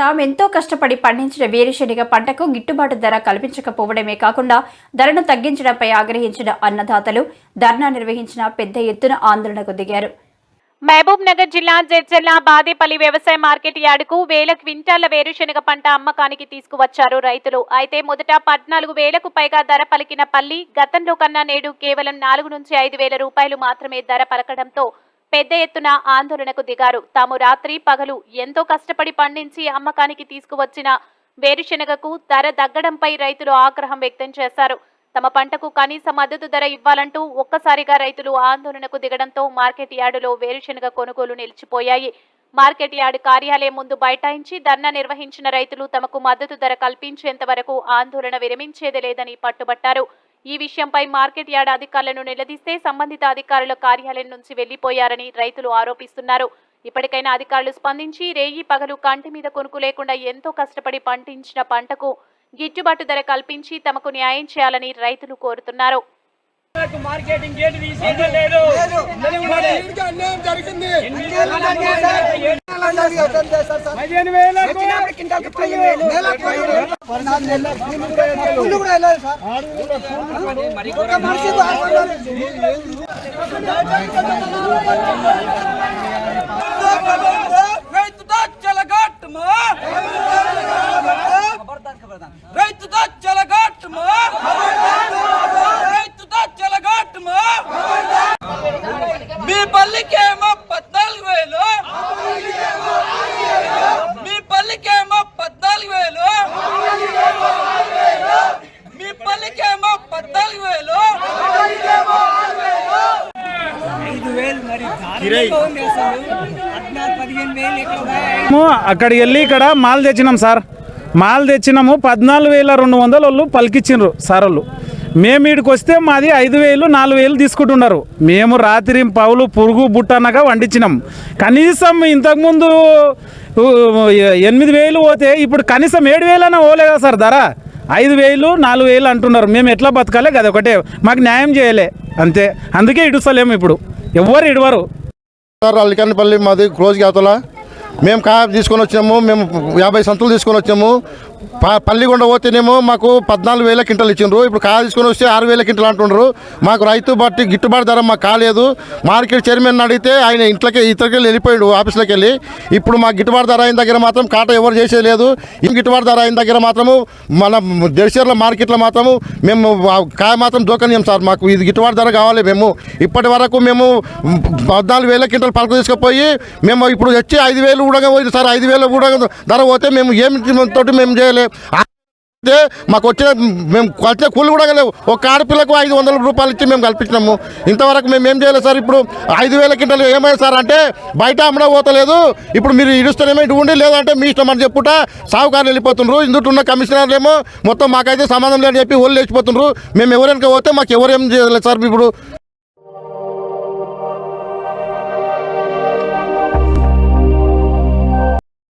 తామెంతో కష్టపడి పండించిన వేరుశెనగ పంటకు గిట్టుబాటు ధర కల్పించకపోవడమే కాకుండా ధరను తగ్గించడంపై ఆగ్రహించిన అన్నదాతలు ధర్నా నిర్వహించిన పెద్ద ఎత్తున ఆందోళనకు దిగారు. మహబూబ్ నగర్ జిల్లా జడ్చర్ల బాదేపల్లి వ్యవసాయ మార్కెట్ యార్డుకు వేల క్వింటాల వేరుశెనగ పంట అమ్మకానికి తీసుకువచ్చారు రైతులు. అయితే మొదట పద్నాలుగు వేలకు పైగా ధర పలికిన పల్లి గతంలో కన్నా నేడు కేవలం నాలుగు నుంచి ఐదు వేల రూపాయలు మాత్రమే ధర పలకడంతో పెద్ద ఎత్తున ఆందోళనకు దిగారు. తాము రాత్రి పగలు ఎంతో కష్టపడి పండించి అమ్మకానికి తీసుకువచ్చిన వేరుశెనగకు ధర తగ్గడంపై రైతులు ఆగ్రహం వ్యక్తం చేశారు. తమ పంటకు కనీస మద్దతు ధర ఇవ్వాలంటూ ఒక్కసారిగా రైతులు ఆందోళనకు దిగడంతో మార్కెట్ యార్డులో వేరుశెనగ కొనుగోలు నిలిచిపోయాయి. మార్కెట్ యార్డు కార్యాలయం ముందు బైఠాయించి ధర్నా నిర్వహించిన రైతులు తమకు మద్దతు ధర కల్పించేంత వరకు ఆందోళన విరమించేది లేదని పట్టుబట్టారు. ఈ విషయంపై మార్కెట్ యార్డ్ అధికారులను నిలదీస్తే సంబంధిత అధికారుల కార్యాలయం నుంచి వెళ్ళిపోయారని రైతులు ఆరోపిస్తున్నారు. ఇప్పటికైనా అధికారులు స్పందించి రేయి పగలు కంటి మీద కొనుక్కు లేకుండా ఎంతో కష్టపడి పండించిన పంటకు గిట్టుబాటు ధర కల్పించి తమకు న్యాయం చేయాలని రైతులు కోరుతున్నారు. జరిగింది? మనిషి రైతుతో చెలగట్టుమా రైతుతో చెలగట్టుమా రైతుతో చెలగట్టుమా మీ పల్లికేమో పద్నాలుగు వేలు మీ పల్లికేమో పద్నాలుగు వేలు మీ పల్లికేమో పద్నాలుగు వేలు ఐదు వేలు మరి దారుణంగా ఉంది అసలు పద్నాలుగు పదిహేను వేలు ఎక్కడ ఉన్నాయి? మేము అక్కడికి వెళ్ళి ఇక్కడ మాల్ తెచ్చినాం సార్. మాల్ తెచ్చినాము పద్నాలుగు వేల రెండు వందల వాళ్ళు పలికిచ్చిండ్రు సార్ వాళ్ళు. మేము వీడికి వస్తే మాది ఐదు వేలు నాలుగు వేలు తీసుకుంటున్నారు. మేము రాత్రి పౌలు పురుగు బుట్టనగా వండించినాం. కనీసం ఇంతకుముందు ఎనిమిది వేలు పోతే ఇప్పుడు కనీసం ఏడు వేలైనా పోలే కదా సార్ ధర. ఐదు వేలు నాలుగు వేలు అంటున్నారు. మేము ఎట్లా బతకాలి? కదా ఒకటే. మాకు న్యాయం చేయలే. అంతే. అందుకే ఇడుస్తలేము ఇప్పుడు. ఎవ్వరు ఇడవరు. సార్ అల్లికన్నపల్లి మాది క్లోజ్ అవతల మేము కాయ తీసుకొని వచ్చాము మేము యాభై సంతులు తీసుకొని వచ్చాము ప- పల్లిగొండ పోతేనేమో మాకు పద్నాలుగు వేల క్వింటల్ ఇచ్చిండ్రు. ఇప్పుడు కాయ తీసుకొని వస్తే ఆరు వేల క్వింటలు అంటుండ్రు. మాకు రైతు బట్టి గిట్టుబాటు ధర మాకు కాలేదు. మార్కెట్ చైర్మన్ అడిగితే ఆయన ఇంట్లోకి ఇతరికి వెళ్ళిపోయాడు ఆఫీస్లోకి వెళ్ళి. ఇప్పుడు మాకు గిట్టుబాటు ధర అయిన దగ్గర మాత్రం కాట ఎవరు చేసేది లేదు. ఈ గిట్టుబాటు ధర అయిన దగ్గర మాత్రము మన దేశీయుల మార్కెట్లో మాత్రము మేము కాయ మాత్రం దోకనీయం సార్. మాకు ఇది గిట్టుబాటు ధర కావాలి మేము. ఇప్పటి వరకు మేము పద్నాలుగు వేల క్వింటల్ పలుకు తీసుకుపోయి మేము ఇప్పుడు వచ్చి ఐదు వేలు కూడా పోయింది సార్ ఐదు వేలు కూడా ధర పోతే మేము ఏమి తోటి మేము చేయలేము అయితే మాకు వచ్చిన మేము వచ్చిన కూలి కూడా లేవు. ఒక ఆడపిల్లకు ఐదు వందల రూపాయలు ఇచ్చి మేము కల్పించినాము. ఇంతవరకు మేము ఏం చేయలేదు సార్ ఇప్పుడు ఐదు వేల కింటలు ఏమైంది సార్ అంటే బయట అమ్మడం పోతలేదు. ఇప్పుడు మీరు ఇడుస్తేనేమో ఇటు ఉండి లేదంటే మీ ఇష్టం అని చెప్పుట సాగుకారులు వెళ్ళిపోతుండ్రు. ఇందులో ఉన్న కమిషనర్లు ఏమో మొత్తం మాకైతే సంబంధం లేదని చెప్పి వాళ్ళు లేచిపోతుండ్రు. మేము ఎవరైనా పోతే మాకు ఎవరు ఏం చేయలేదు సార్ ఇప్పుడు.